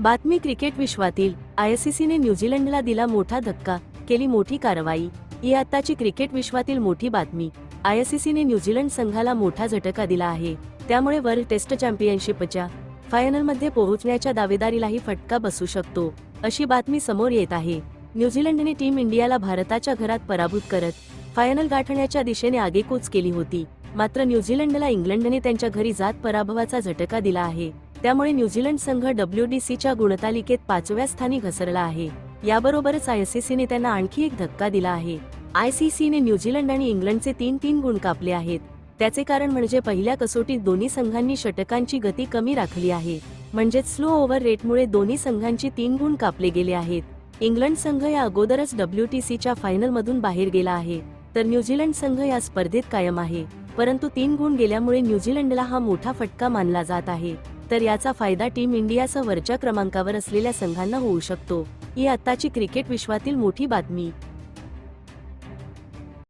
बातमी क्रिकेट विश्वातील आयसीसीने न्यूझीलंडला दिला मोठा धक्का केली मोठी कारवाई. ही आत्ताची क्रिकेट विश्वातील मोठी बातमी. आयसीसीने न्यूझीलंड संघाला मोठा झटका दिला आहे. त्यामुळे वर्ल्ड टेस्ट चॅम्पियनशिपच्या फायनलमध्ये पोहोचण्याच्या दावेदारीलाही फटका बसू शकतो अशी बातमी समोर येत आहे. न्यूझीलंडने टीम इंडियाला भारताच्या घरात पराभूत करत फायनल गाठण्याच्या दिशेने आगेकूच केली होती. मात्र न्यूझीलंडला इंग्लंडने त्यांच्या घरी जात पराभवाचा झटका दिला आहे. त्यामुळे न्यूझीलंड संघ डब्ल्यूडीसीच्या गुणतालिकेत पाचव्या स्थानी घसरला आहे. याबरोबरच आयसीसीने त्यांना आणखी एक धक्का दिला आहे. आयसीसीने न्यूझीलंड आणि इंग्लंडचे तीन तीन गुण कापले आहेत. त्याचे कारण म्हणजे पहिल्या कसोटीत दोन्ही संघांनी षटकांची गती कमी राखली आहे. म्हणजेच स्लो ओव्हर रेटमुळे दोन्ही संघांची तीन गुण कापले गेले आहेत. इंग्लंड संघ या अगोदरच डब्ल्यूटीसीच्या फायनलमधून बाहेर गेला आहे. तर न्यूझीलंड संघ या स्पर्धेत कायम आहे. परंतु तीन गुण गेल्यामुळे न्यूझीलंडला हा मोठा फटका मानला जात आहे. तर याचा फायदा टीम इंडियासह वरच्या क्रमांकावर असलेल्या संघांना होऊ शकतो. ही आत्ताची क्रिकेट विश्वातील मोठी बातमी.